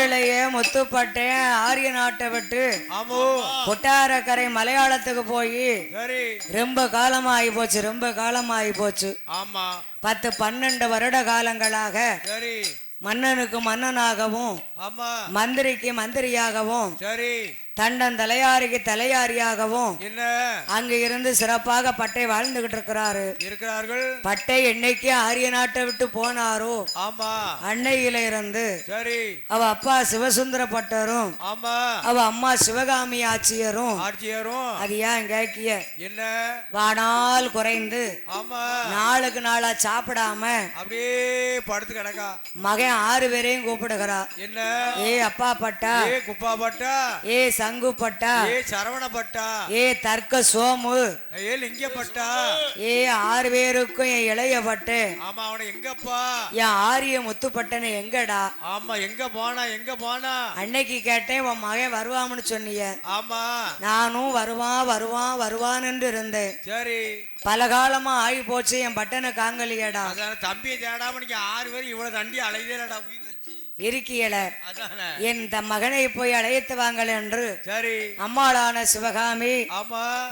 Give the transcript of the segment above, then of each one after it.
ஊரிலேயே முத்துப்பட்டேன் ஆரிய நாட்டை விட்டு கொட்டாரக்கரை மலையாளத்துக்கு போய் ரொம்ப காலமாகி போச்சு ரொம்ப காலமாகி போச்சு. ஆமா. பத்து பன்னெண்டு வருட காலங்களாக மன்னனுக்கு மன்னனாகவும் மந்திரிக்கு மந்திரியாகவும் சரி. தண்டன் தலையாரிக்கு தலையாரியாகவும் என்ன? அங்க இருந்து சிறப்பாக பட்டை வாழ்ந்துகிட்டு இருக்கிறாரு. இருக்கிறார்கள்? பட்டை என்னைக்கு ஆரிய நாட்டை விட்டு போனாரோ? ஆமா. அன்னையில இருந்து சரி. அவ அப்பா சிவசுந்தர பட்டரும் ஆமா. அவ அம்மா சிவகாமி ஆட்சியரும் ஆட்சியரும் அது ஏன் கேக்கிய? என்ன? வானால் குறைந்து ஆமா. நாளுக்கு நாளா சாப்பிடாம அப்படியே படுத்து கிடக்கா. மகன் ஆறு பேரையும் கூப்பிடுகிறா. என்ன? ஏ அப்பா பட்டா. ஏ குப்பா பட்டா. ஏ பட்டா ஏ சரவண பட்டா ஏ தர்க்க சோமு. ஏ லிங்க பட்டா ஏ ஆறு பேருக்கும் என் இளைய பட்டு. ஆமா அவனை எங்கப்பா? என் ஆரிய முத்துப்பட்டனை எங்கடா? ஆமா எங்க போனா எங்க போனா? அன்னைக்கு கேட்டேன் உன் மகன் வருவான்னு சொன்னீங்க ஆமா. நானும் வருவான் வருவான் வருவான்னு இருந்தேன். சரி. பல காலமா ஆகி போச்சு என் பட்டனை காங்கலியடா. அதான தம்பியை தேடாம நீங்க ஆறு பேர் இவ்வளவு தண்டி அலைதேடா உயிர் இருக்கியல என் த மகனை போய் அழைத்து வாங்கள் என்று சரி. அம்மாளான சிவகாமி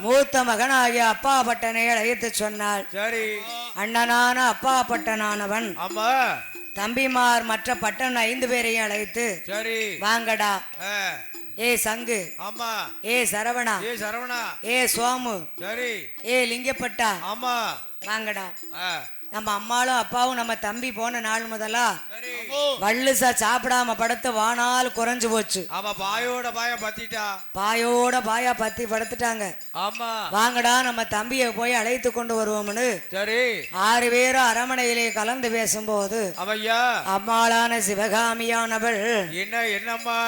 மூத்த மகனாகிய அப்பா பட்டனை அழைத்து சொன்னாள். சரி. அண்ணனான அப்பா பட்டனானவன் தம்பிமார் மற்ற பட்டன் ஐந்து பேரையும் அழைத்து சரி. வாங்கடா. ஏ சங்கு. ஆமா. ஏ சரவணா. ஏ சரவணா. ஏ சோமு. சரி. ஏ லிங்கப்பட்டா. ஆமா. வாங்கடா. நம்ம அம்மாளும் அப்பாவும் நம்ம தம்பி போன நாள் முதலா வள்ளுசா சாப்பிடாம படுத்து வானால் குறைஞ்சு போச்சு. ஆமா பாயோட பாய பத்திட்டா? பாயோட பாயா பத்தி படுத்துட்டாங்க. ஆமா. வாங்கடா நம்ம தம்பியை போய் அழைத்து கொண்டு வருவோம்னு. சரி. ஆறு பேரும் அரமனையிலே கலந்து பேசும்போது அவையா? அம்மாளான சிவகாமியானவள் என்ன என்னம்மா?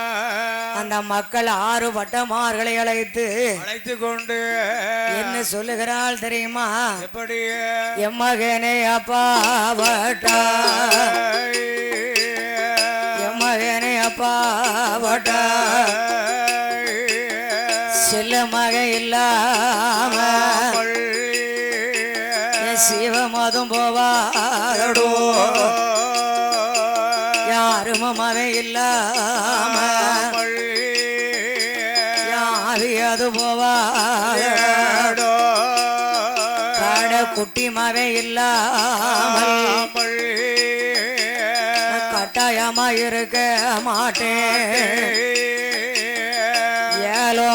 அந்த மக்கள் ஆறு வட்டமார்களை அழைத்து அழைத்து கொண்டு என்ன சொல்லுகிறாள் தெரியுமா? எப்படி? என் மகனே அப்பா வட்டா என் மகனே அப்பா வட்டா செல்ல மக இல்லாம சிவமதம் போவாடோ யாரும் மகன் இல்லாம யாரு அது போவாட காட குட்டி மகன் இல்லாமல் கட்டாயமா இருக்க மாட்டேன். ஏலோ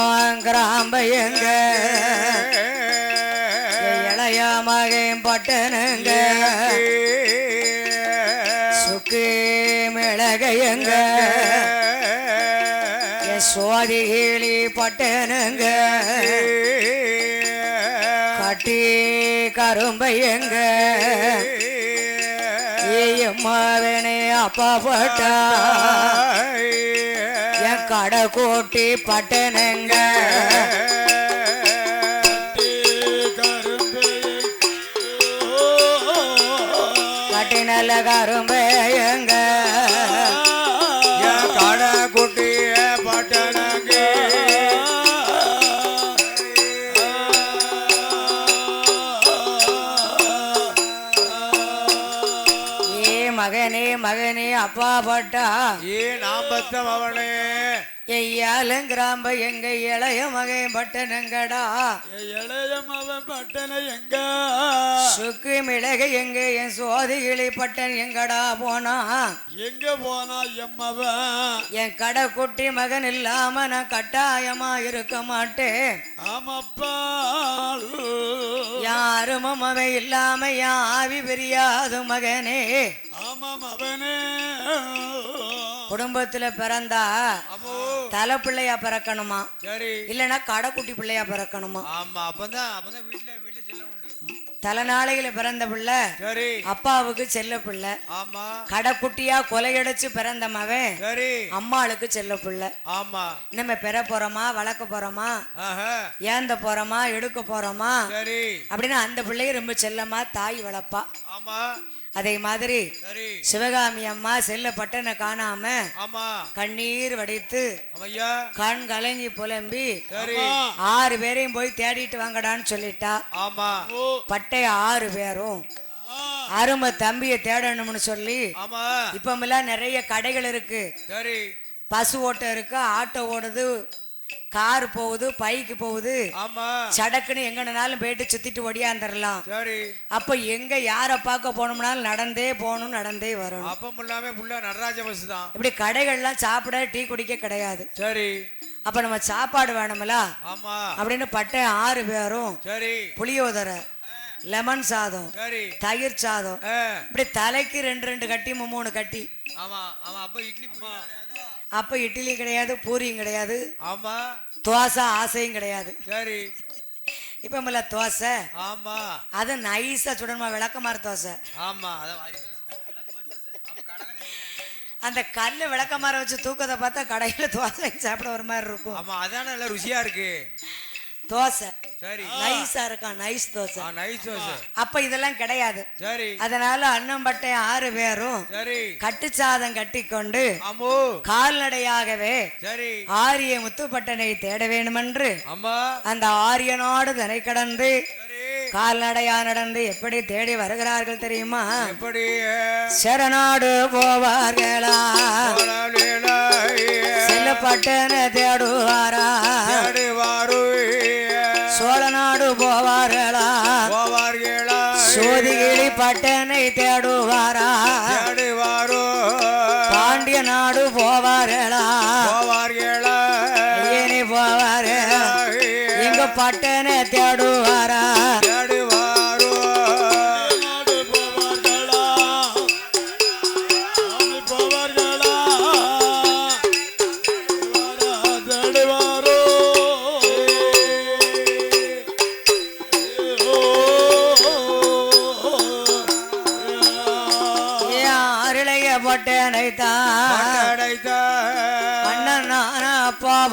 கிராம்ப எங்க? இளைய மகன் பட்டனுங்க சுக்கு மிளக எங்க? கீழி பட்டனுங்க கரும்பை எங்க? ஏயம்மாவனே அப்பா பட்டா. என் கடை கோட்டி பட்டனங்க கட்டி நல்ல கரும்பை. மகனே அப்பா பட்டா ஏ நாம் பத்தம் அவனே? ஐயாலும் கிராம்ப எங்க இளைய மகன் பட்டனங்கடா இளையம் அவன் பட்டனை எங்க? சுக்கு மிளகு எங்க? என் சோதிகிளி பட்டன் எங்கடா போனா? எங்க போனா எம்மவன் என் கடை குட்டி மகன் இல்லாம நான் கட்டாயமா இருக்க மாட்டேன். ஆமாப்பா. யாரும் அவன் இல்லாம ஆவி பிரியாது மகனே. ஆமாம் அவனே குடும்பத்துல பிறந்தா தலை பிள்ளையா பிறக்கணுமா? சரி. இல்லைன்னா கடைக்குட்டி பிள்ளையா பிறக்கணுமா? ஆமா அப்பதான் அப்பதான் வீட்டுல வீட்டுல உண்டு. தலைநாளையில பிறந்த பிள்ளை அப்பாவுக்கு செல்ல பிள்ளை கடைக்குட்டியா கொலையடைச்சு பிறந்த மவன் அம்மாளுக்கு செல்ல பிள்ளை. ஆமா. நம்ம பெற போறோமா வளர்க்க போறோமா ஏந்த போறோமா எடுக்க போறோமா? அப்படின்னு அந்த பிள்ளைய ரொம்ப செல்லமா தாய் வளர்ப்பா. ஆமா. அதே மாதிரி சிவகாமி அம்மா செல்ல பட்டனை காணாம ஆமா. கண்ணீர் வடித்து கண் கலங்கி புலம்பி ஆறு பேரையும் போய் தேடிட்டு வாங்கடான்னு சொல்லிட்டா. ஆமா. பட்டை ஆறு பேரும். அருமை தம்பியை தேடணும்னு சொல்லி ஆமா. இப்பமெல்லாம் நிறைய கடைகள் இருக்கு. பசு ஓட்டம் இருக்கு ஆட்டோ ஓடுது கார் போகுது பைக்கு போகுது. ஆமா. சடக்குன்னு எங்கனாலும் போயிட்டு சுத்திட்டு ஒடியாந்துடலாம் சரி. அப்ப எங்க யாரை பார்க்க போனோம்னாலும் நடந்தே போகணும் நடந்தே வரணும். அப்பம் இல்லாம ஃபுல்லா நடராஜ பஸ் தான். இப்படி கடைகள்லாம் சாப்பிட டீ குடிக்க கிடையாது. சரி. அப்ப நம்ம சாப்பாடு வேணும்ல? ஆமா. அப்படின்னு பட்டை ஆறு பேரும் சரி. புளியோதரை லெமன் சாதம் சரி. தயிர் சாதம். இப்படி தலைக்கு ரெண்டு ரெண்டு கட்டி மூணு கட்டி. ஆமா. ஆமா. அப்ப இட்லி அப்ப இட்லியும் கிடையாது பூரியும் கிடையாது. ஆமா. தோசை ஆசையும் கிடையாது. சரி. இப்ப மேல தோசை. ஆமா. அது நைஸா சுடணுமா விளக்கமாறு தோசை. ஆமா அதான் வாரி தோசை. ஆமா, அந்த கல்லு விளக்கமாற வச்சு தூக்கத்தை பார்த்தா கடையில தோசை சாப்பிட ஒரு மாதிரி இருக்கும். ஆமா அதானே நல்லா ருசியா இருக்கு. தோசை. சரி. நைஸா இருக்கான் நைஸ் தோசை. நைஸ் தோசை. அப்ப இதெல்லாம் கிடையாது. சரி. அதனால அண்ணன் பட்டை ஆறு பேரும் சரி. கட்டுச்சாதம் கட்டிக்கொண்டு கால்நடையாகவே சரி. ஆரிய முத்துப்பட்டனை தேட வேண்டுமென்று அந்த ஆரியனோடு தனை கடந்து கால்நடையா நடந்து எப்படி தேடி வருகிறார்கள் தெரியுமா? எப்படி? சரணாடு போவார்களா? செல்லப்பட்டன தேடுவாரா. சோழநாடு போவார்களா? சோதிகிளி பட்டனை தேடுவாரா?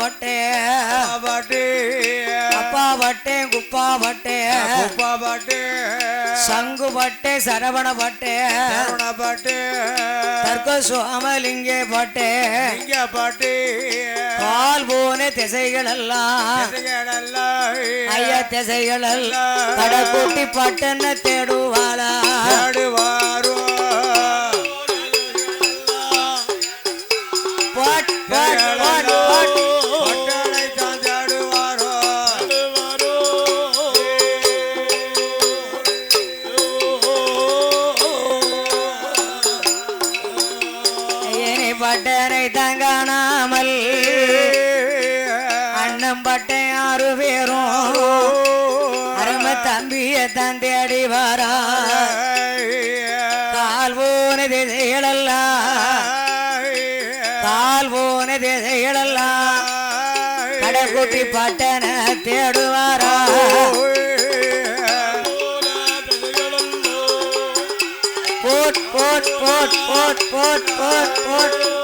அப்பா பட்டே அப்பா பட்டே குப்பா பட்டே சங்கு பட்டே சரவண பட்டே தர்க்க சோமலிங்கே பட்டே பாட்டு பால் போன திசைகள் எல்லாம் ஐயா திசைகள். எல்லாம் கடக்கூட்டி பட்டன தேடுவாளா. Boat boat. தேடி வரா கால் போன திசைகளெல்லாம் கால் போன திசைகளெல்லாம் கடக்குட்டி பட்டன தேடுவாரா. Boat boat boat boat boat boat boat.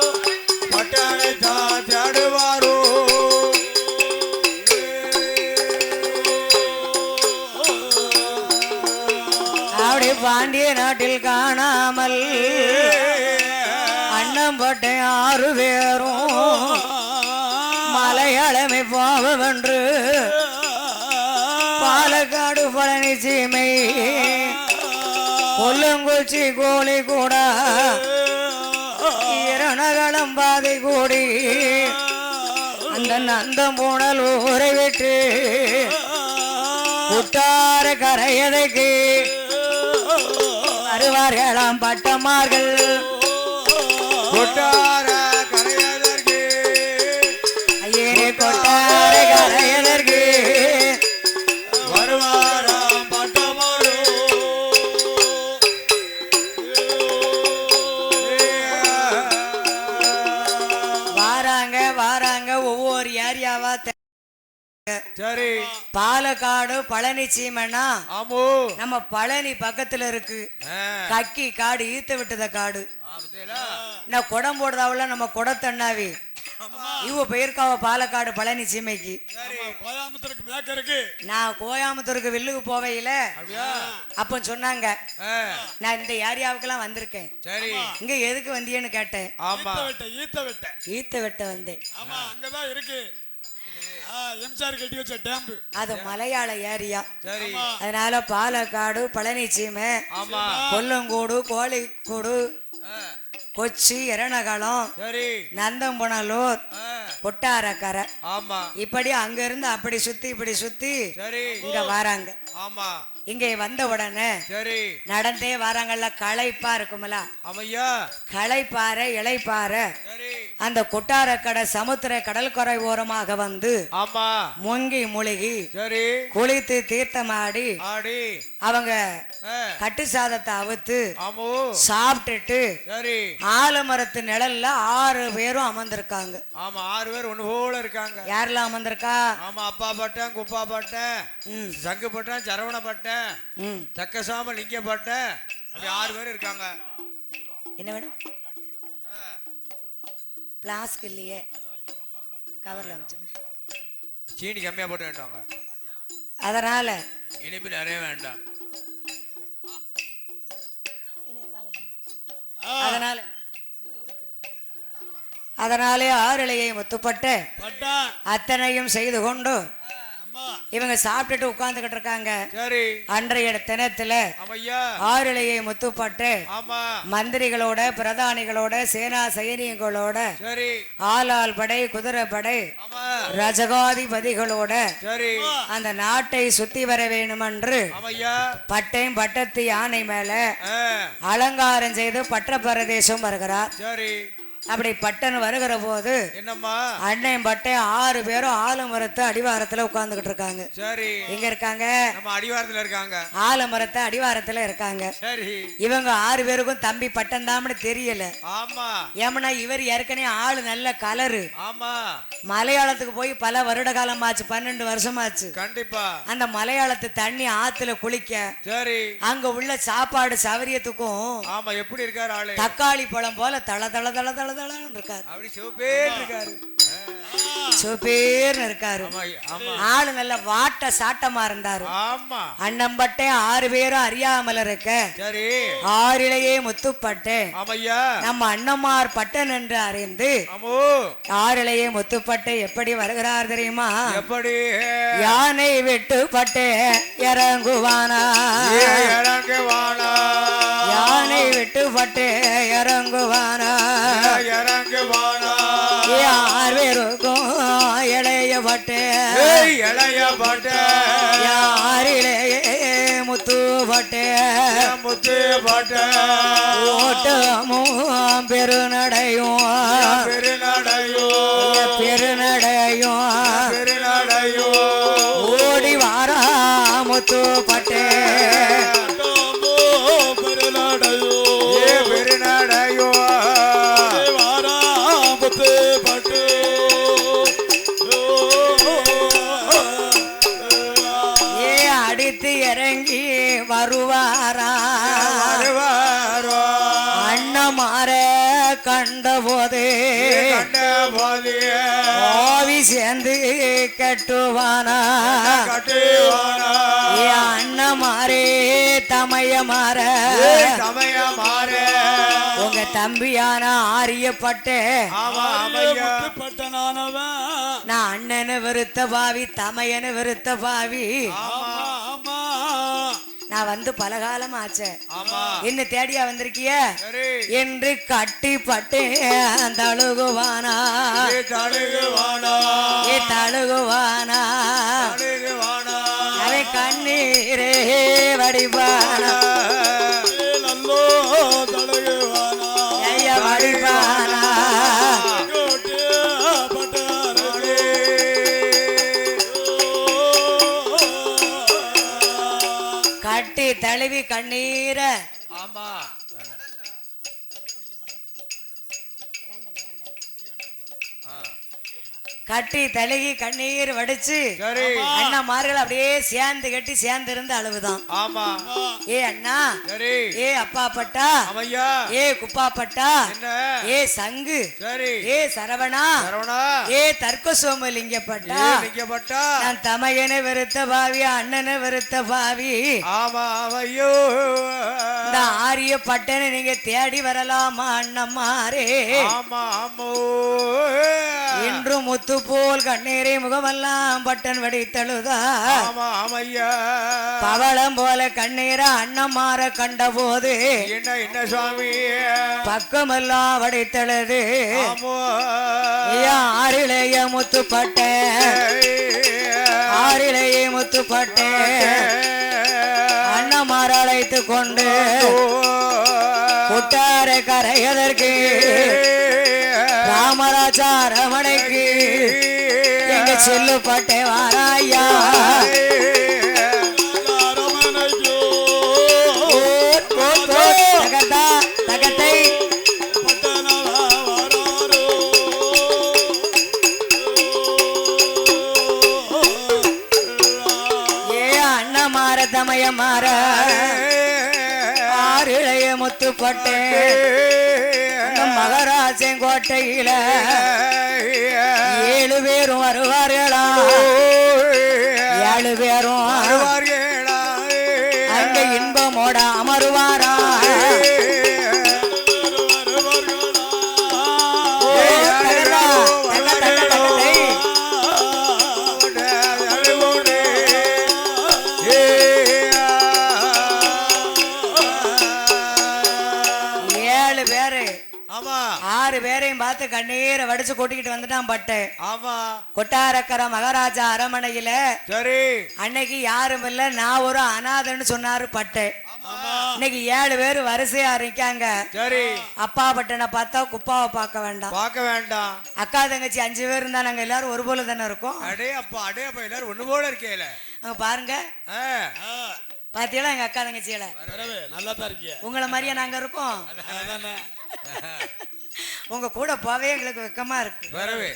நாட்டில் காணாமல் அன்னம்பட்டை பட்டை ஆறு பேரும் மலையாளமை போவென்று பாலக்காடு பழனி சீமை கொல்லங்குச்சி கோழி கூட இரணகளம் பாதை கூடி அந்த நந்தம் பூணல் ஊரை விட்டு குட்டார கரையதைக்கு வருவார்களாம் பட்டமார்கள். கொட்டார பாலக்காடு பழனி சீமைனா ஆமோ. நம்ம பழனி பக்கத்துல இருக்கு. கக்கி காடு ஈத்த விட்டத காடு? நான் குடம் போடுறதாவில நம்ம குடத்தண்ணாவி. இவ போயிருக்காவ பாலக்காடு பழனி சீமைக்கு. இருக்கு. நான் கோயாமுத்தூருக்கு வில்லுக்கு போவையில. அப்ப சொன்னாங்க. நான் இந்த ஏரியாவுக்கெல்லாம் வந்திருக்கேன். சரி. இங்க எதுக்கு வந்தியன்னு கேட்டேன். ஈத்த வெட்ட ஈத்த வந்தேன் ஆமா அங்கதான் இருக்கு ஆ, எம்ஜிஆர் கட்டி வச்ச டேம்பு. அது மலையாள ஏரியா. சரி. அதனால பாலக்காடு பழனி சீமை ஆமா. கொல்லங்கூடு கோழிக்கூடு கொச்சி எரணகலம் சரி. நந்தம்புணலூர் கொட்டாரக்கரை. ஆமா. இப்படி அங்க இருந்து அப்படி சுத்தி இப்படி சுத்தி சரி. இங்க வராங்க. ஆமா. இங்கே வந்த உடனே சரி. நடந்தே வராங்கல்ல களைப்பா இருக்கும்ல. அமையா களைப்பாறை இலைப்பாறை அந்த கொட்டாரக்கடை சமுத்திர கடற்கரை ஓரமாக வந்து ஆமா. முங்கி முழுகி சரி. குளித்து தீர்த்தமாடி ஆடி. அவங்க கட்டு சாதத்தை அவுத்து சாப்பிட்டுட்டு ஆலமரத்து நிழல்ல ஆறு பேரும் அமர்ந்திருக்காங்க. ஆமா ஆறு பேர் ஒண்ணு போல இருக்காங்க. யாரெல்லாம் அமர்ந்திருக்கா? ஆமா அப்பா பட்டன் குப்பா பட்டன் சங்கு பட்டன் சரவண பட்டன் தக்கசாம லிங்க பட்டன். அப்படி ஆறு பேர் இருக்காங்க. என்ன வேணும் பிளாஸ்க் இல்லையே. கவர்ல வச்சுங்க சீனி கம்மியா போட்டு வேண்டாங்க. அதனால இனிப்பு நிறைய வேண்டாம். அதனால அதனாலே ஆறிலையை முத்துப்பட்டு பட்டா அத்தனையும் செய்து கொண்டு இவங்க சாப்பிட்டுட்டு உட்கார்ந்துகிட்டு இருக்காங்க. அன்றைய தினத்துல ஆறிலையை முத்துப்பட்டு மந்திரிகளோட பிரதானிகளோட சேனா சைனியங்களோட ஆளால் படை குதிரை படை ரஜகாதிபதிகளோட அந்த நாட்டை சுத்தி வர வேணுமென்று ஆமையா. பட்டையும் பட்டத்து யானை மேல அலங்காரம் செய்து பற்ற பிரதேசம் வருகிறார் அப்படி பட்டன் வருகிற போது என்னம்மா? அன்னையும் பட்டை ஆறு பேரும் ஆலமரத்து அடிவாரத்துல உட்கார்ந்துகிட்டு இருக்காங்க. சரி. எங்க இருக்காங்க? நம்ம அடிவாரத்துல இருக்காங்க. ஆலமரத்து அடிவாரத்துல இருக்காங்க. சரி. இவங்க ஆறு பேருக்கும் தம்பி பட்டன் தாம்னு தெரியல. ஆமா. ஏமனா இவர் ஏற்கனவே ஆளு நல்ல கலரு. ஆமா. மலையாளத்துக்கு போய் பல வருட காலமாச்சு பன்னெண்டு வருஷமாச்சு. கண்டிப்பா. அந்த மலையாளத்து தண்ணி ஆத்துல குளிக்க சரி. அங்க உள்ள சாப்பாடு சௌரியத்துக்கும் ஆமா எப்படி இருக்காரு ஆளு? தக்காளி பழம் போல தள தள தள தள தளன்னு இருக்காரு. அப்படி சிவப்பே இருக்காரு சுபேர்னு இருக்காரு. ஆளு நல்ல வாட்ட சாட்டமா இருந்தாரு. அண்ணம்பட்டே ஆறு பேரும் அறியாமல் இருக்க. ஆறிலேயே முத்துப்பட்டே. நம்ம அண்ணமார் பட்டன் என்று அறிந்து ஆறிலேயே முத்துப்பட்டே எப்படி வருகிறார் தெரியுமா? எப்படி? யானை விட்டு பட்டே இறங்குவானா? யானை விட்டு பட்டே இறங்குவானா? ஏ, இறங்க வானா யார் பேருக்கும் இளைய பட்டே இளைய பாட்ட யாரிலேயே முத்து பட்டே முத்து பாட்ட ஓட்டமும் பெருநடையும். பெருநடையோ பெருநடையும்? பெருநடையோ ஓடி வாரா முத்து பட்டே அண்ணமார கண்டபோது. கண்ட போதிய ஆவி சேர்ந்து கட்டுவானா? கட்டுவானா? அண்ணமாரே தமையமார சமய மாற. உங்க தம்பியான ஆரியப்பட்டே. நான் அண்ணனு வெறுத்த பாவி தமையனு வெறுத்த பாவி. ஆமா. நான் வந்து பலகாலம் ஆச்சே ஆமா. என்ன தேடியா வந்திருக்கிய? என்று கட்டிப்பட்டே தழுகுவானா? ஏ தழுகுவானா? ஏ தழுகுவானா? தழுகுவானா? அவன் கண்ணீரே வடிவானா? கட்டி தழுவி கண்ணீர கட்டி தழுகி கண்ணீர் வடிச்சு சரி. அண்ணாமார்கள் அப்படியே சேர்ந்து கட்டி சேர்ந்து இருந்து அழுவுதான் ஆமா. ஏ அண்ணா. ஏ அப்பா பட்டா. ஏ குப்பா பட்டா. ஏ சங்கு. ஏ சரவணா. சரவணா. ஏ தர்க்க சோமலிங்கப்பட்டா ஏ நிக்கப்பட்டா நான் தமையனை வெறுத்த பாவி அண்ணனை வெறுத்த பாவி. ஆமா அவையோ. இந்த ஆரிய பட்டனை நீங்க தேடி வரலாமா அண்ணம்மாரே? இன்று முத்து போல் கண்ணீரை முகமெல்லாம் பட்டன் வெடித்தழுதா? பவளம் போல கண்ணீர அண்ணமாற கண்டபோது என்ன என்ன சுவாமி? பக்கமெல்லாம் வடித்தழுது. ஆறிலேய முத்துப்பட்ட. ஆறிலேயே முத்துப்பட்ட. மரழைத்து கொண்டு குட்டார கரையதற்கு ராமராஜா ரமணைக்கு எங்க செல்லுப்பட்டே வாராயா அந்த மகராஜன் கோட்டையில ஏழு பேரும் வருவார்களா? ஏழு பேரும் அங்க இன்பமோட அமருவாரா? கண்ணீரை வடிச்சு கொட்டிக்கிட்டு வந்துட்டான் பட்டு. ஆமா. கொட்டாரக்கர மகாராஜா அரமனையில சரி. அன்னைக்கு யாரும் இல்ல நான் ஒரு அனாதைன்னு சொன்னாரு பட்டு. இன்னைக்கு ஏழு பேர் வரிசையா இருக்காங்க. சரி. அப்பா பட்டனை பார்த்தா குப்பாவை பார்க்க வேண்டாம். பார்க்க வேண்டாம். அக்கா தங்கச்சி அஞ்சு பேர் இருந்தா நாங்க எல்லாரும் ஒரு போல தானே இருக்கோம்? அடே அப்பா அடே அப்பா எல்லாரும் ஒண்ணு போல இருக்கேல அங்க பாருங்க. பாத்தீங்களா எங்க அக்கா தங்கச்சியில நல்லா தான் இருக்கிய. உங்களை மாதிரியா நாங்க இருக்கோம். அதானே. உங்க கூட போவே எங்களுக்கு வெக்கமா இருக்கு. வரவே.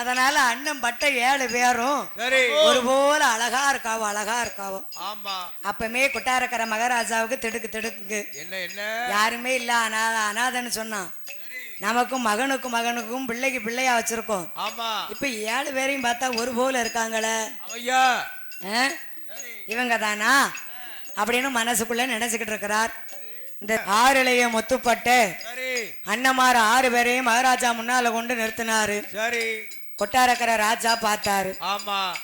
அதனால அண்ணன் பட்ட ஏழு பேரும் ஒரு போல அழகா இருக்காவோ அழகா இருக்காவோ. ஆமா. அப்பமே கொட்டாரக்கர மகாராஜாவுக்கு திடுக்கு திடுக்கு என்ன என்ன? யாருமே இல்ல அனாத அனாதன்னு சொன்னான். நமக்கும் மகனுக்கும் மகனுக்கும் பிள்ளைக்கு பிள்ளையா வச்சிருக்கோம். ஆமா. இப்ப ஏழு பேரையும் பார்த்தா ஒரு போல இருக்காங்களே. ஐயா? இவங்க தானா அப்படின்னு மனசுக்குள்ள நினைச்சுக்கிட்டு இருக்கிறார். இந்த ஆறுலைய முத்துப்பட்டு சரி. அண்ணமார ஆறு பேரையும் மகாராஜா முன்னால கொண்டு நிறுத்தினாரு. சரி. கொட்டாரக்கர ராஜா பார்த்தாரு. ஆமா.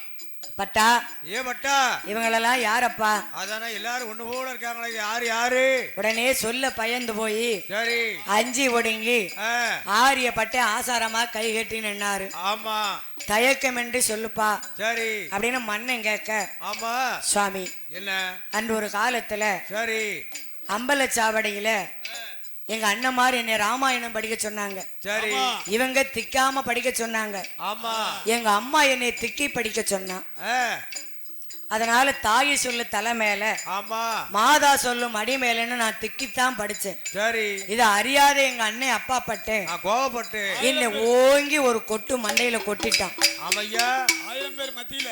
பட்டா. ஏ பட்டா. இவங்களெல்லாம் யாரப்பா? அதானே எல்லாரும் ஒண்ணு போல இருக்காங்களே யாரு யாரு? உடனே சொல்ல பயந்து போய் சரி. அஞ்சி ஒடுங்கி ஆரிய பட்டை ஆசாரமா கை கட்டி நின்னாரு. ஆமா. தயக்கமின்றி சொல்லுப்பா. சரி. அப்படின்னு மன்னன் கேட்க ஆமா. சுவாமி என்ன? அன்று ஒரு காலத்துல சரி. அம்பலச்சாவடியில எங்க அண்ணன்மார் என்னை ராமாயணம் படிக்க சொன்னாங்க. சரி. இவங்க திக்காம படிக்க சொன்னாங்க. ஆமா. எங்க அம்மா என்னை திக்கி படிக்க சொன்னா. ஆ, அதனால தாய் சொல்லு தலை மேல ஆமா. மாதா சொல்லும் அடி மேலன்னு நான் திக்கித்தான் படிச்சேன். சரி. இதை அறியாத எங்க அண்ணன் அப்பா பட்டேன். நான் கோவப்பட்டு என்னை ஓங்கி ஒரு கொட்டு மண்டையில கொட்டிட்டான். ஆமையா? ஆயிரம் பேர் மத்தியில.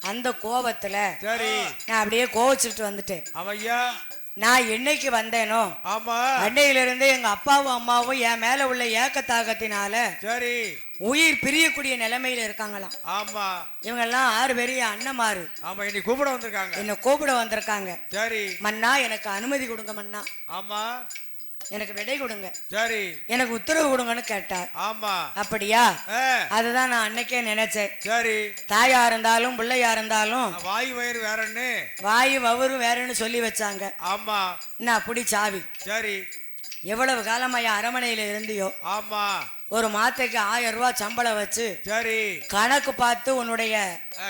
அந்த கோபத்துல சரி. நான் அப்படியே கோவச்சுட்டு வந்துட்டேன். ஆமையா? நான் என்னைக்கு வந்தேனோ? ஆமா. அன்னையில இருந்து எங்க அப்பாவும் அம்மாவும் என் மேல உள்ள ஏக்கத்தாகத்தினால சரி. உயிர் பிரியக்கூடிய நிலைமையில இருக்காங்களாம். ஆமா. இவங்கெல்லாம் ஆறு பெரிய அண்ணமாரு ஆமா இன்னைக்கு கூப்பிட வந்திருக்காங்க. என்னை கூப்பிட வந்திருக்காங்க. சரி. மன்னா எனக்கு அனுமதி கொடுங்க மன்னா. ஆமா. எனக்கு விடை கொடுங்க. சரி. எனக்கு உத்தரவு கொடுங்கன்னு கேட்டார். ஆமா. அப்படியா? அதுதான் நான் அன்னைக்கே நினைச்சேன். சரி. தாயா இருந்தாலும் பிள்ளையா இருந்தாலும் வாய் வயிறு வேறன்னு. வாயு வவரும் வேறன்னு சொல்லி வச்சாங்க. ஆமா. என்ன அப்படி சாவி. சரி. எவ்வளவு காலமாயா அரமனையில இருந்தியோ? ஆமா. ஒரு மாத்தைக்கு ஆயிரம் ரூபாய் சம்பளம் வச்சு சரி. கணக்கு பார்த்து உன்னுடைய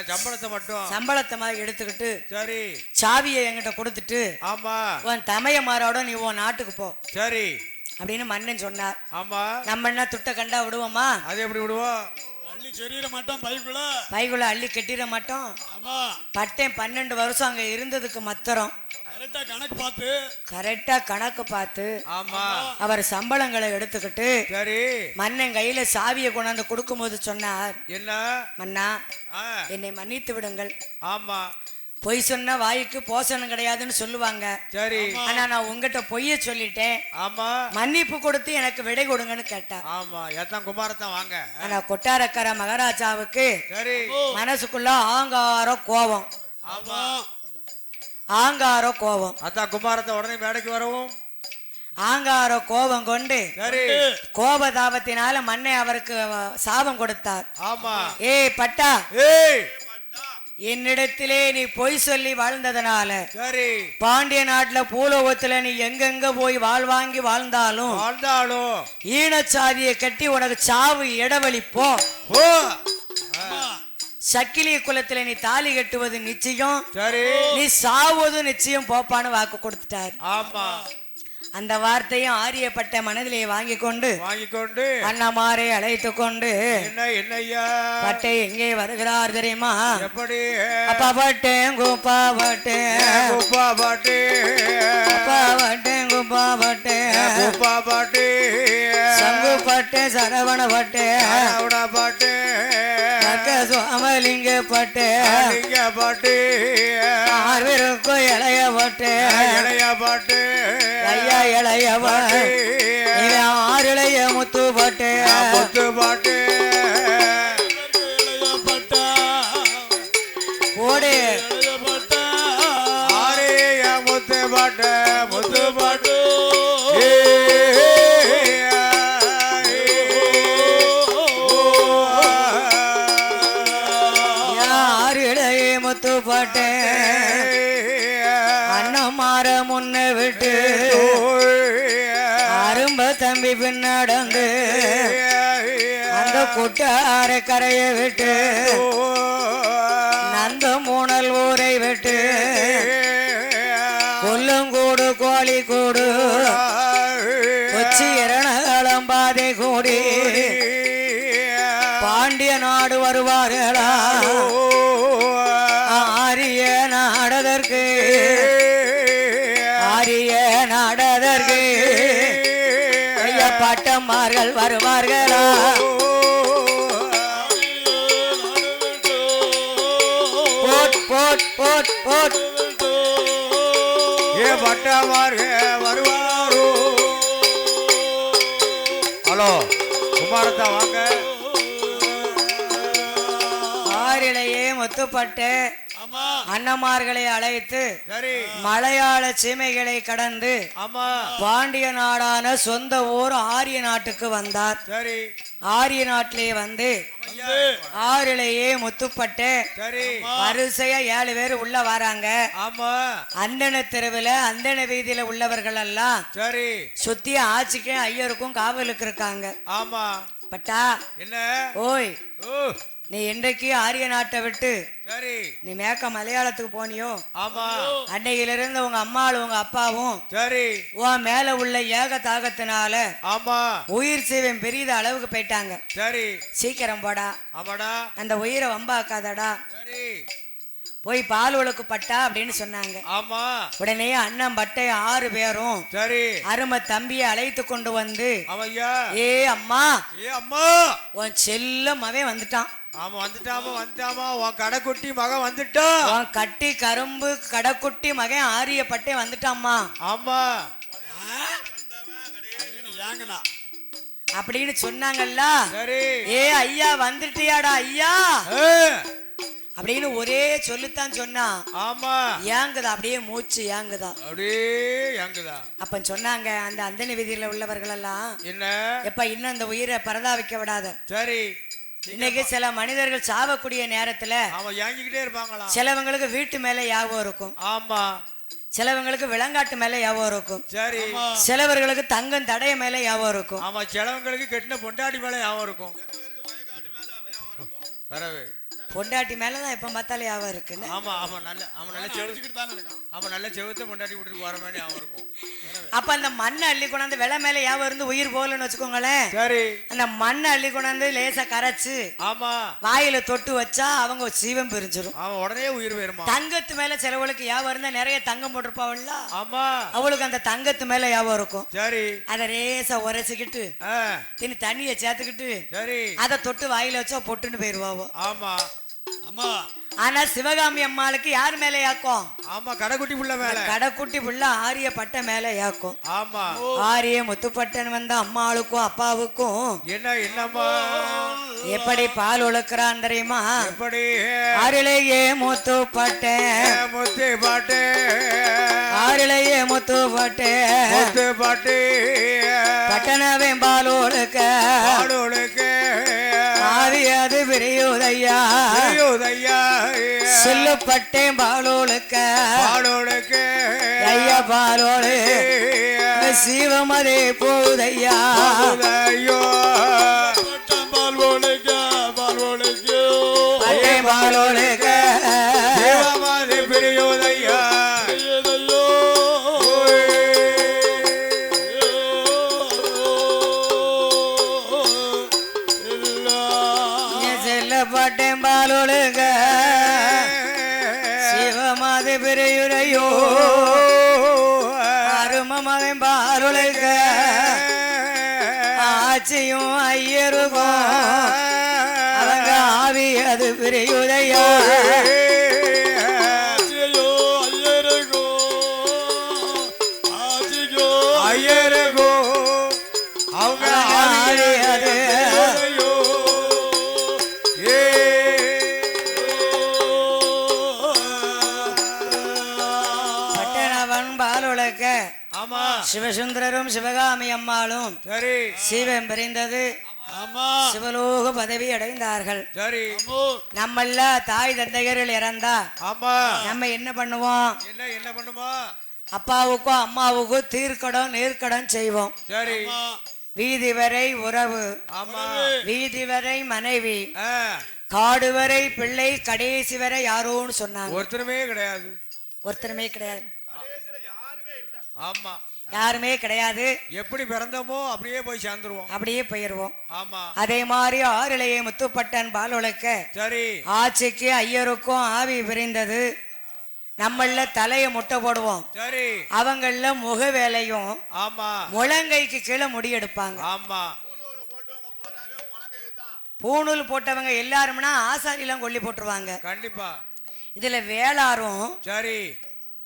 சம்பளத்தை மட்டும். சம்பளத்தை மாதிரி எடுத்துக்கிட்டு சரி. சாவியை என்கிட்ட கொடுத்துட்டு ஆமா. உன் தமையமாரோட நீ உன் நாட்டுக்கு போ. சரி. அப்படின்னு மன்னன் சொன்னார். ஆமா. நம்ம என்ன துட்ட கண்டா விடுவோமா? அது எப்படி விடுவோம்? அள்ளி சொரிய மாட்டோம் பைக்குள்ள. பைக்குள்ள அள்ளி கட்டிட மாட்டோம். ஆமா. பட்டேன் பன்னெண்டு வருஷம் அங்க இருந்ததுக்கு மத்திரம். கரெக்டா கணக்கு பார்த்து. கரெக்டா கணக்கு பார்த்து ஆமா. அவர் சம்பளங்களை எடுத்துக்கிட்டு சரி. மன்னன் கையில சாவியை கொண்டாந்து கொடுக்கும்போது சொன்னார். என்ன? மன்னா ஆ, என்னை மன்னித்து விடுங்கள். ஆமா. பொய் சொன்ன வாய்க்கு போசனம் கிடையாதுன்னு சொல்லுவாங்க. சரி. ஆனா நான் உங்ககிட்ட பொய்ய சொல்லிட்டேன். ஆமா. மன்னிப்பு கொடுத்து எனக்கு விடை கொடுங்கன்னு கேட்டா ஆமா. ஏத்தான் குமாரத்தான் வாங்க? ஆனா கொட்டாரக்கர மகாராஜாவுக்கு சரி. மனசுக்குள்ள ஆங்கார கோபம். ஆமா. ஆங்கார கோபம். அதான் குமாரத்தை உடனே மேடைக்கு வரவும். ஆங்கார கோபம் கொண்டு சரி. கோபதாபத்தினால மண்ணை அவருக்கு சாபம் கொடுத்தார். ஆமா. ஏய் பட்டா. என்னிடத்திலே நீ பொய் சொல்லி வாழ்ந்ததனால பாண்டிய நாட்டுல பூலோகத்துல நீ எங்கெங்க போய் வாழ்வாங்கி வாழ்ந்தாலும் வாழ்ந்தாலும். ஈனச்சாதியை கட்டி உனக்கு சாவு இடவழிப்போ ஓ சக்கிலிய குலத்துல நீ தாலி கட்டுவது நிச்சயம். நீ சாவது நிச்சயம் போப்பான்னு வாக்கு கொடுத்துட்டார். ஆமா. அந்த வார்த்தையும் ஆரியப்பட்ட மனதிலே வாங்கி கொண்டு வாங்கிக்கொண்டு. அண்ணமாரை அழைத்து கொண்டு என்ன என்னய்யா? பட்டை எங்கே வருகிறார் தெரியுமா? எப்படி? அப்பா பட்டேன் குப்பா பட்டேன் குப்பா பாட்டு. அப்பா பட்டேன் குப்பா பாட்டு. சங்கு பட்டேன் சரவண பாட்டு. பக்க சுவாமலிங்க நீங்க பாட்டு ஆர்வருக்கும் இளைய பட்டேன் இளைய பாட்டு ஐயா இளையவன் இவன் ஆறு இளைய முத்து பட்டேன் முத்து பாட்டு ஓடு இளையப்பட்டா ஆரே என் முத்து பாட்டு பட்டேன் அண்ணன் மாற முன்ன விட்டு அரும்ப தம்பி பின்னடந்து அந்த குட்டார கரையை விட்டு நந்த மூணல் ஊரை விட்டு கொல்லுங்கூடு கோழி கூடு கொச்சி இரணகளம் பாதை கூடி பாண்டிய நாடு வருவார்களா? பட்டம்மார்கள் வருவார்களா? Boat boat boat boat. ஏ பட்டமார்க வருவாரோ? ஹலோ குமாரத்தா வாங்க. ஆறிலேயே முத்துப்பட்டு. ஆமா அன்னமார்களை அழைத்து மலையாள சீமைகளை கடந்து பாண்டிய நாடான சொந்த ஊர் ஆரிய நாட்டுக்கு வந்தார். ஆரிய நாட்டிலே வந்து ஆறிலேயே முத்துப்பட்டு வரிசையா ஏழு பேர் உள்ள வராங்க. ஆமா. அந்தன தெருவில் அந்தன வீதியில உள்ளவர்கள் எல்லாம் சரி. சுத்தி ஆட்சிக்கும் ஐயருக்கும் காவலுக்கு இருக்காங்க. ஆமா. பட்டா என்ன? ஓய். நீ இன்றைக்கு ஆரிய நாட்டை விட்டு சரி. நீ மேக்க மலையாளத்துக்கு போனியோ? ஆமா. அன்னையிலிருந்து உங்க அம்மாவும் உங்க அப்பாவும் சரி. உன் மேல உள்ள ஏக தாகத்தினால ஆமா. உயிர் சேவம் பெரிய அளவுக்கு போயிட்டாங்க. சரி. சீக்கிரம் போடா. ஆமாடா. அந்த உயிரை வம்பாக்காதடா. சரி. போய் பால் உழுக்கு பட்டா அப்படின்னு சொன்னாங்க. ஆமா. உடனே அண்ணன் பட்டை ஆறு பேரும் சரி. அருமை தம்பியை அழைத்து கொண்டு வந்து ஏ அம்மா ஏ அம்மா. உன் அவன் வந்துட்டான். ஆமா வந்துட்டாமா வந்துட்டாமா உன் கடைக்குட்டி மகன் வந்துட்டான் உன் கட்டி கரும்பு கடைக்குட்டி மகன் ஆரிய பட்டை வந்துட்டாம்மா. ஆமா. அப்படின்னு ஏங்கண்ணா அப்படின்னு சொன்னாங்கல்ல ஏ ஐயா வந்துட்டியாடா ஐயா. அப்படின்னு ஒரே சொல்லுத்தான் சொன்னான் ஆமா. ஏங்குதா அப்படியே மூச்சு ஏங்குதா. அப்படியே எங்குதா அப்ப சொன்னாங்க அந்த அந்தன விதியில உள்ளவர்கள் எல்லாம் என்ன? எப்ப இன்னும் அந்த உயிரை பரதாவிக்க விடாத. சரி. இன்னைக்கு சில மனிதர்கள் சாவக்கூடிய நேரத்துல அவன் ஏங்கிக்கிட்டே இருப்பாங்களா? சிலவங்களுக்கு வீட்டு மேல யாபம் இருக்கும். ஆமா. சிலவங்களுக்கு விலங்காட்டு மேல யாபம் இருக்கும். சரி. சிலவர்களுக்கு தங்கம் தடைய மேல யாபம் இருக்கும். ஆமா சிலவங்களுக்கு கெட்டின பொண்டாட்டி மேல ஞாபகம் இருக்கும். வரவே. பொண்டாட்டி மேலதான் எப்ப பார்த்தாலும் யாபம் இருக்குன்னு. ஆமா ஆமா நல்ல அவன் நல்ல செவத்து அடிச்சுக்கிட்டு தானே இருக்கான் அவன் நல்ல செவத்தை பொண்டாட்டி விட்டுட்டு போற மாதிரி ஞாபகம் இருக்கும். அப்ப அந்த மண்ணை அள்ளி கொண்டாந்து விலை மேல யாபம் இருந்து உயிர் போகலன்னு வச்சுக்கோங்களேன். சரி. அந்த மண்ணை அள்ளி கொண்டாந்து லேசா கரைச்சு ஆமா. வாயில தொட்டு வச்சா அவங்க சீவம் பிரிஞ்சிடும் அவன் உடனே உயிர் போயிருமா? தங்கத்து மேல சிலவளுக்கு யாபம் இருந்தா நிறைய தங்கம் போட்டிருப்பாவல்ல? ஆமா. அவளுக்கு அந்த தங்கத்து மேல யாபம் இருக்கும்? சரி. அதை லேசா உரைச்சிக்கிட்டு தின்னு தண்ணியை சேர்த்துக்கிட்டு சரி. அதை தொட்டு வாயில வச்சா பொட்டுன்னு போயிருவாவோ. ஆமா. ஆனா சிவகாமி அம்மாளுக்கு யார் மேல யாக்கும் ஆமா கடைக்குட்டி புள்ள மேல. கடைக்குட்டி புள்ள ஆரிய பட்டை மேல யாக்கும் ஆமா. ஆரிய முத்துப்பட்டன் வந்த அம்மாளுக்கும் அப்பாவுக்கும் என்ன என்னம்மா? எப்படி பால் ஒழுக்கிறான் தெரியுமா? எப்படி? ஆறிலேயே மூத்து பட்டேன் முத்து பாட்டு ஆறிலேயே மூத்து பட்டேன் முத்து பாட்டு பட்டணவே பால் ஒழுக்க பாடலுக்கு ஆவி அது விரியுதையா? ஐயோதையா சொல்லப்பட்டேன் பால் ஒழுக்க பாடலுக்கு ஐயா. பாலோடு சீவமதே போதையா ஐயோ ஆட்சியும் ஐயருக்கும் அவங்க ஆவி அது பிரியுதை சிவசுந்தரரும் சிவகாமி அம்மாளும் சரி. சீவம் பிரிந்தது. ஆமா. சிவலோக பதவி அடைந்தார்கள். சரி. அம்மோ. நம்மள தாய் தந்தையர்கள் இறந்தா ஆமா. நம்ம என்ன பண்ணுவோம்? என்ன என்ன பண்ணுமா? அப்பாவுக்கும் அம்மாவுக்கும் தீர்க்கடம் நேர்க்கடம் செய்வோம். சரி. ஆமா. வீதி வரை உறவு. ஆமா. வீதி வரை மனைவி. காடு வரை பிள்ளை கடைசி வரை யாரோன்னு சொன்னாங்க. ஒருத்தருமே கிடையாது. ஒருத்தருமே கிடையாது. ஆமா. யாருமே கிடையாது. எப்படி பிறந்தோமோ அப்படியே போய் சேர்ந்துருவோம். அப்படியே போயிருவோம். ஆமா. அதே மாதிரி ஆறிலேயே முத்துப்பட்டன் பால் உழைக்க சரி. ஆட்சிக்கு ஐயருக்கும் ஆவி பிரிந்தது. நம்மள தலைய முட்டை போடுவோம். சரி. அவங்கள முக வேலையும் ஆமா. முழங்கைக்கு கீழே முடி எடுப்பாங்க. ஆமா. பூணூல் போட்டவங்க எல்லாரும்னா ஆசாரியெல்லாம் கொல்லி போட்டுருவாங்க. கண்டிப்பா. இதுல வேளாரும் சரி.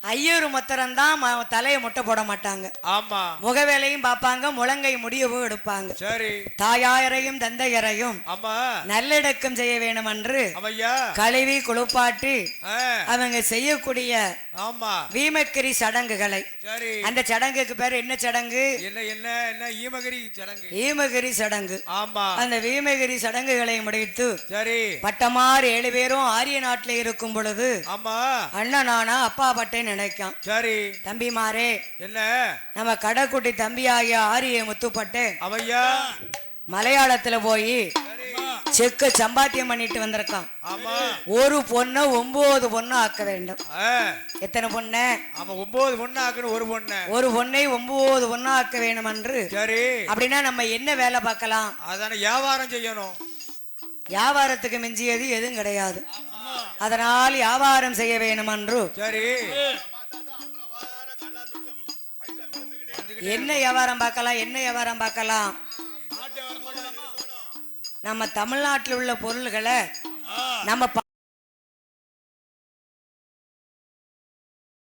ஐயரு மத்திரம்தான் தலைய முட்டை போட மாட்டாங்க. ஆமா. முக வேலையும் பார்ப்பாங்க முழங்கை முடியவும் எடுப்பாங்க. சரி. தாயாரையும் தந்தையரையும் நல்லடக்கம் செய்ய வேணும் என்று கழுவி குளிப்பாட்டி அவங்க செய்யக்கூடிய ஆமா. வீமக்கிரி சடங்குகளை. சரி. அந்த சடங்குக்கு பேர் என்ன சடங்கு? என்ன என்ன என்ன? ஈமகிரி சடங்கு. வீமகிரி சடங்கு. ஆமா. அந்த வீமகிரி சடங்குகளை முடித்து சரி. பட்டமார் ஏழு பேரும் ஆரிய நாட்டில் இருக்கும் பொழுது ஆமா. அண்ணனானா அப்பா பட்டேன்னு நினைக்கான் சரி. தம்பிமாரே என்ன? நம்ம கடைக்குட்டி தம்பி ஆகிய ஆரிய முத்துப்பட்டு அம்மையா மலையாளத்துல போய் செக்க சம்பாத்தியம் பண்ணிட்டு வந்திருக்கான். ஆமா. ஒரு பொண்ணை ஒன்பது பொண்ணு ஆக்க வேண்டும். எத்தனை பொண்ணு? ஒன்பது பொண்ணு ஆக்குன்னு ஒரு பொண்ணு. ஒரு பொண்ணை ஒன்பது பொண்ணு ஆக்க வேணும் என்று சரி. அப்படின்னா நம்ம என்ன வேலை பார்க்கலாம்? அதான வியாபாரம் செய்யணும். வியாபாரத்துக்கு மிஞ்சியது எதுவும் கிடையாது. அதனால் வியாபாரம் செய்ய வேணும் என்று சரி. என்ன வியாபாரம் பார்க்கலாம் என்ன வியாபாரம் பார்க்கலாம்? நம்ம தமிழ்நாட்டில் உள்ள பொருள்களை நம்ம